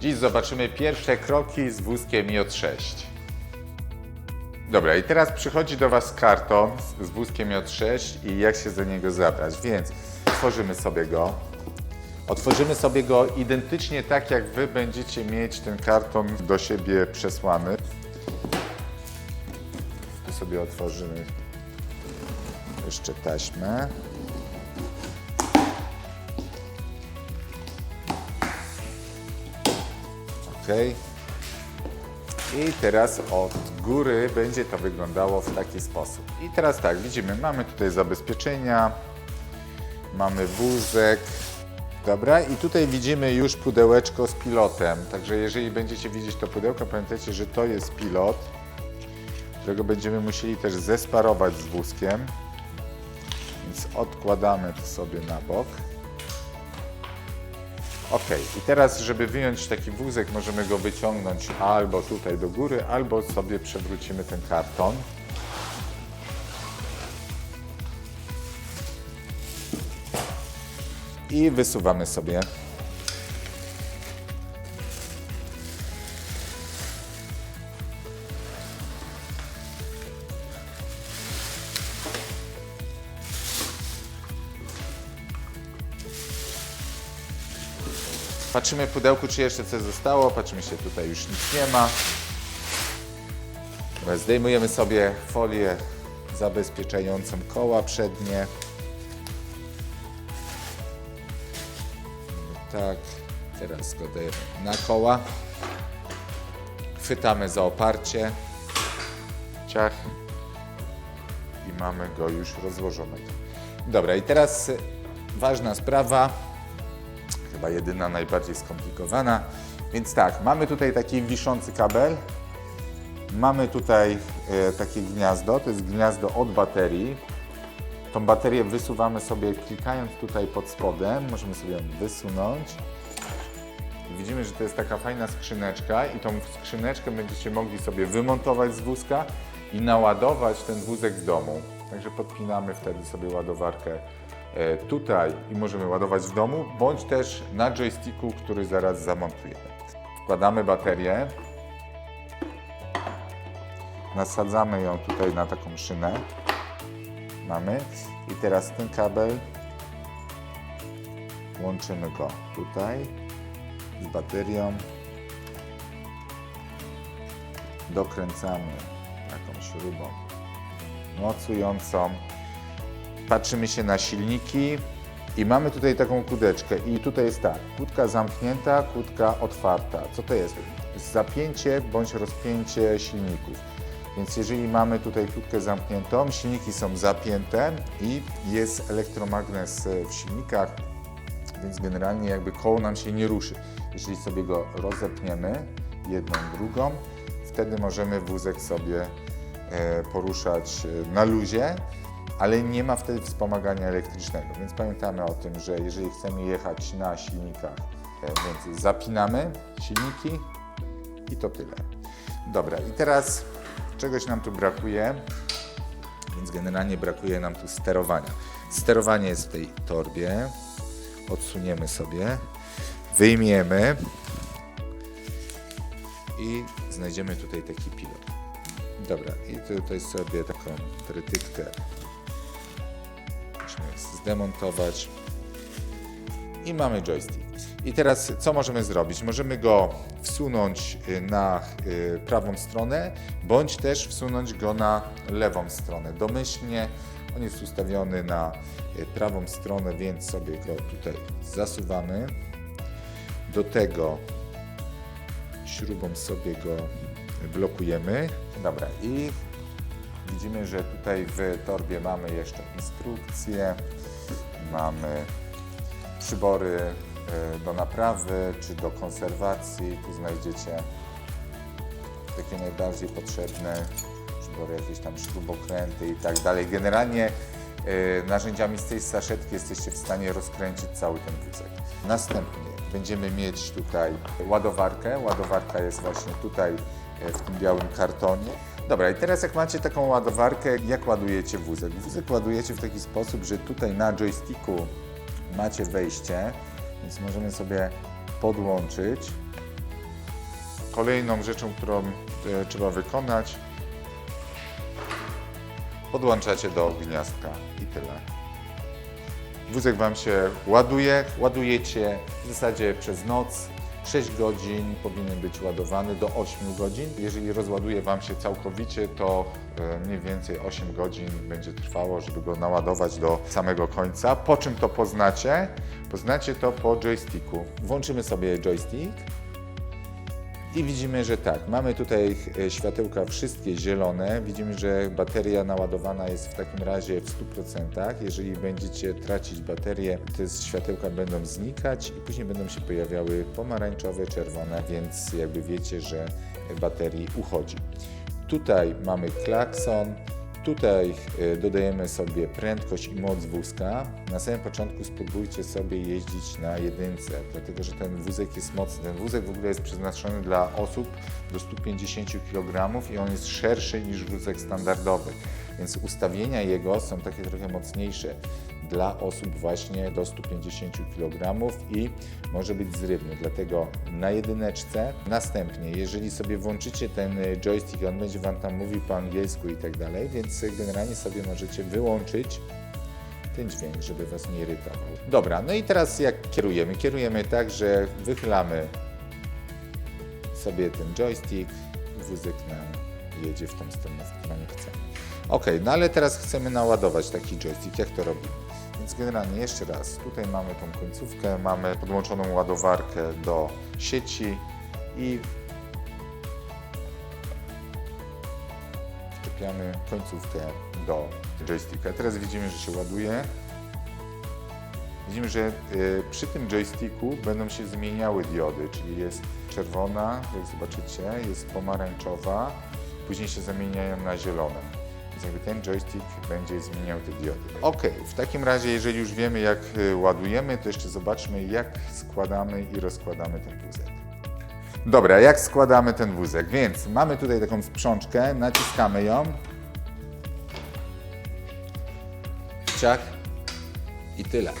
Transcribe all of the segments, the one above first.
Dziś zobaczymy pierwsze kroki z wózkiem J6. Dobra, i teraz przychodzi do Was karton z- wózkiem J6 i jak się za niego zabrać, więc otworzymy sobie go. Otworzymy sobie go identycznie tak, jak Wy będziecie mieć ten karton do siebie przesłany. Tu sobie otworzymy jeszcze taśmę. I teraz od góry będzie to wyglądało w taki sposób. I teraz tak, widzimy, mamy tutaj zabezpieczenia, mamy wózek. Dobra, i tutaj widzimy już pudełeczko z pilotem. Także jeżeli będziecie widzieć to pudełko, pamiętajcie, że to jest pilot, którego będziemy musieli też zesparować z wózkiem. Więc odkładamy to sobie na bok. Ok, i teraz, żeby wyjąć taki wózek, możemy go wyciągnąć albo tutaj do góry, albo sobie przewrócimy ten karton. I wysuwamy sobie. Patrzymy w pudełku, czy jeszcze coś zostało. Patrzymy się, tutaj już nic nie ma. Zdejmujemy sobie folię zabezpieczającą koła przednie. Tak, teraz go na koła. Chwytamy za oparcie. Ciach. I mamy go już rozłożonego. Dobra, i teraz ważna sprawa chyba jedyna najbardziej skomplikowana. Więc tak, mamy tutaj taki wiszący kabel. Mamy tutaj e, takie gniazdo, to jest gniazdo od baterii. Tą baterię wysuwamy sobie klikając tutaj pod spodem, możemy sobie ją wysunąć. Widzimy, że to jest taka fajna skrzyneczka i tą skrzyneczkę będziecie mogli sobie wymontować z wózka i naładować ten wózek w domu. Także podpinamy wtedy sobie ładowarkę tutaj i możemy ładować w domu, bądź też na joysticku, który zaraz zamontujemy. Wkładamy baterię, nasadzamy ją tutaj na taką szynę. Mamy i teraz ten kabel łączymy go tutaj z baterią. Dokręcamy taką śrubą mocującą. Patrzymy się na silniki i mamy tutaj taką kłódeczkę i tutaj jest tak, kłódka zamknięta, kłódka otwarta. Co to jest? Zapięcie bądź rozpięcie silników. Więc jeżeli mamy tutaj kłódkę zamkniętą, silniki są zapięte i jest elektromagnes w silnikach, więc generalnie jakby koło nam się nie ruszy. Jeżeli sobie go rozepniemy, jedną, drugą, wtedy możemy wózek sobie e, poruszać e, na luzie, ale nie ma wtedy wspomagania elektrycznego. Więc pamiętamy o tym, że jeżeli chcemy jechać na silnikach, e, więc zapinamy silniki i to tyle. Dobra, i teraz czegoś nam tu brakuje, więc generalnie brakuje nam tu sterowania. Sterowanie jest w tej torbie. Odsuniemy sobie, wyjmiemy i znajdziemy tutaj taki pilot. Dobra, i tutaj sobie taką trytytkę musimy zdemontować i mamy joystick. I teraz co możemy zrobić? Możemy go wsunąć y, na y, prawą stronę, bądź też wsunąć go na lewą stronę. Domyślnie on jest ustawiony na y, prawą stronę, więc sobie go tutaj zasuwamy. Do tego śrubą sobie go blokujemy. Dobra, i widzimy, że tutaj w torbie mamy jeszcze instrukcje, mamy przybory e, do naprawy czy do konserwacji. Tu znajdziecie takie najbardziej potrzebne przybory, jakieś tam śrubokręty i tak dalej. Generalnie e, narzędziami z tej saszetki jesteście w stanie rozkręcić cały ten wózek. Następnie będziemy mieć tutaj ładowarkę. Ładowarka jest właśnie tutaj e, w tym białym kartonie. Dobra, i teraz jak macie taką ładowarkę, jak ładujecie wózek? Wózek ładujecie w taki sposób, że tutaj na joysticku macie wejście, więc możemy sobie podłączyć Kolejną rzeczą, którą e, trzeba wykonać, podłączacie do gniazdka i tyle. Wózek Wam się ładuje, ładujecie w zasadzie przez noc. 6 godzin powinien być ładowany do 8 godzin. Jeżeli rozładuje Wam się całkowicie, to e, mniej więcej 8 godzin będzie trwało, żeby go naładować do samego końca. Po czym to poznacie? Poznacie to po joysticku. Włączymy sobie joystick i widzimy, że tak, mamy tutaj e, światełka wszystkie zielone. Widzimy, że bateria naładowana jest w takim razie w 100%. Jeżeli będziecie tracić baterię, te światełka będą znikać i później będą się pojawiały pomarańczowe, czerwone, więc jakby wiecie, że baterii uchodzi. Tutaj mamy klakson, Tutaj e, dodajemy sobie prędkość i moc wózka. Na samym początku spróbujcie sobie jeździć na jedynce, dlatego że ten wózek jest mocny. Ten wózek w ogóle jest przeznaczony dla osób do 150 kg i on jest szerszy niż wózek standardowy, więc ustawienia jego są takie trochę mocniejsze dla osób właśnie do 150 kg i może być zrywny. Dlatego na jedyneczce. Następnie, jeżeli sobie włączycie ten joystick, on będzie Wam tam mówił po angielsku i tak dalej, więc generalnie sobie możecie wyłączyć ten dźwięk, żeby Was nie irytował. Dobra, no i teraz jak kierujemy? Kierujemy tak, że wychylamy sobie ten joystick, wózek nam jedzie w tą stronę, w którą chcemy. Ok, no ale teraz chcemy naładować taki joystick. Jak to robimy? Więc generalnie jeszcze raz, tutaj mamy tą końcówkę, mamy podłączoną ładowarkę do sieci i wczepiamy końcówkę do joysticka. Teraz widzimy, że się ładuje. Widzimy, że y, przy tym joysticku będą się zmieniały diody, czyli jest czerwona, jak zobaczycie, jest pomarańczowa, później się zamieniają na zielone. Więc jakby ten joystick będzie zmieniał te diody. Ok, w takim razie, jeżeli już wiemy, jak y, ładujemy, to jeszcze zobaczmy, jak składamy i rozkładamy ten wózek. Dobra, jak składamy ten wózek? Więc mamy tutaj taką sprzączkę, naciskamy ją. Ciach i tyle.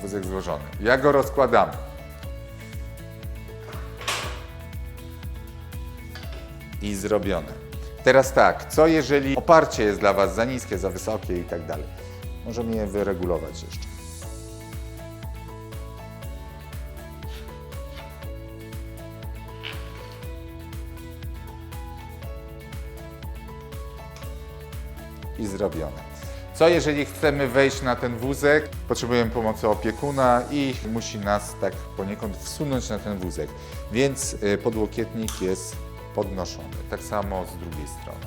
Wózek złożony. Jak go rozkładamy? I zrobione. Teraz tak, co jeżeli oparcie jest dla Was za niskie, za wysokie i tak dalej? Możemy je wyregulować jeszcze. I zrobione. Co jeżeli chcemy wejść na ten wózek, potrzebujemy pomocy opiekuna i musi nas tak poniekąd wsunąć na ten wózek. Więc y, podłokietnik jest podnoszony. Tak samo z drugiej strony.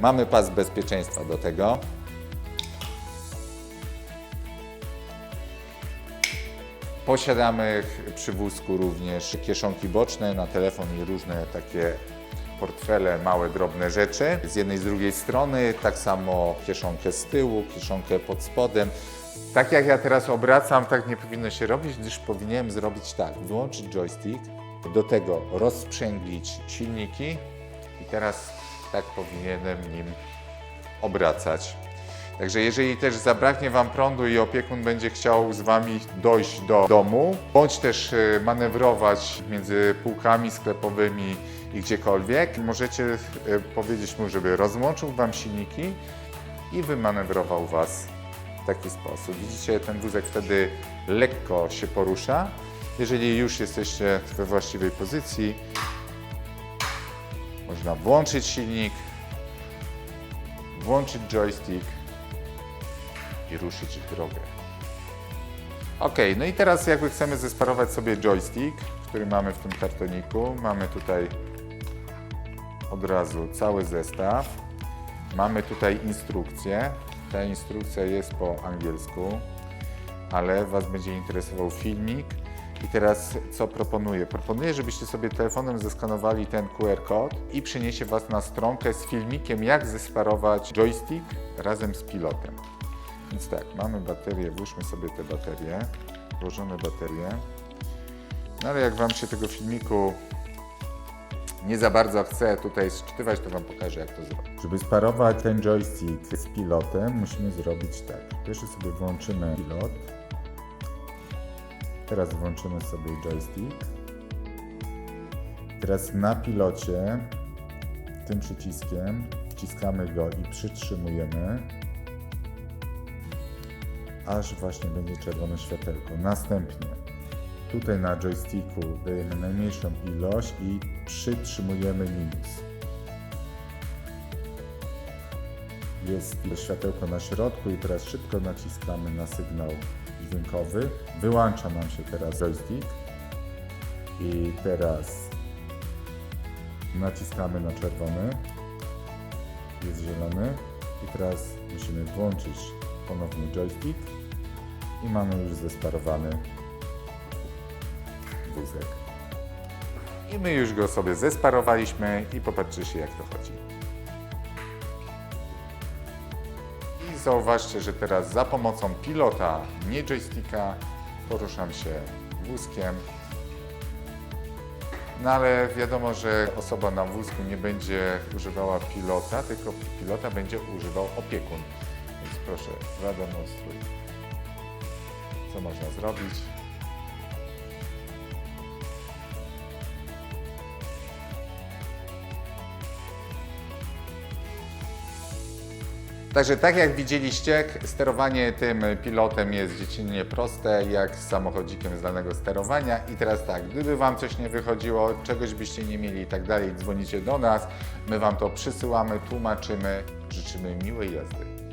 Mamy pas bezpieczeństwa do tego. Posiadamy przy wózku również kieszonki boczne na telefon i różne takie portfele, małe, drobne rzeczy. Z jednej z drugiej strony, tak samo kieszonkę z tyłu, kieszonkę pod spodem. Tak jak ja teraz obracam, tak nie powinno się robić, gdyż powinienem zrobić tak, wyłączyć joystick, do tego rozsprzęglić silniki i teraz tak powinienem nim obracać. Także jeżeli też zabraknie Wam prądu i opiekun będzie chciał z Wami dojść do domu, bądź też e, manewrować między półkami sklepowymi i gdziekolwiek, możecie e, powiedzieć mu, żeby rozłączył Wam silniki i wymanewrował Was w taki sposób. Widzicie, ten wózek wtedy lekko się porusza. Jeżeli już jesteście we właściwej pozycji, można włączyć silnik, włączyć joystick i ruszyć w drogę. Ok, no i teraz jakby chcemy zesparować sobie joystick, który mamy w tym kartoniku. Mamy tutaj od razu cały zestaw. Mamy tutaj instrukcję. Ta instrukcja jest po angielsku, ale Was będzie interesował filmik. I teraz co proponuję? Proponuję, żebyście sobie telefonem zeskanowali ten QR kod i przyniesie Was na stronkę z filmikiem, jak zesparować joystick razem z pilotem. Więc tak, mamy baterię, włóżmy sobie te baterie, włożone baterie. No ale jak Wam się tego filmiku nie za bardzo chcę tutaj sczytywać, to Wam pokażę, jak to zrobić. Żeby sparować ten joystick z pilotem, musimy zrobić tak. Pierwszy sobie włączymy pilot. Teraz włączymy sobie joystick. Teraz na pilocie tym przyciskiem wciskamy go i przytrzymujemy, aż właśnie będzie czerwone światełko. Następnie tutaj na joysticku dajemy najmniejszą ilość i przytrzymujemy minus. Jest światełko na środku i teraz szybko naciskamy na sygnał dźwiękowy. Wyłącza nam się teraz joystick i teraz naciskamy na czerwony, jest zielony i teraz musimy włączyć ponownie joystick i mamy już zesparowany wózek. I my już go sobie zesparowaliśmy i popatrzcie jak to chodzi. I zauważcie, że teraz za pomocą pilota, nie joysticka, poruszam się wózkiem. No ale wiadomo, że osoba na wózku nie będzie używała pilota, tylko pilota będzie używał opiekun. Proszę, zademonstruj. Co można zrobić? Także tak jak widzieliście, sterowanie tym pilotem jest dziecinnie proste, jak z samochodzikiem zdalnego sterowania. I teraz tak, gdyby Wam coś nie wychodziło, czegoś byście nie mieli i tak dalej, dzwonicie do nas, my Wam to przysyłamy, tłumaczymy, życzymy miłej jazdy.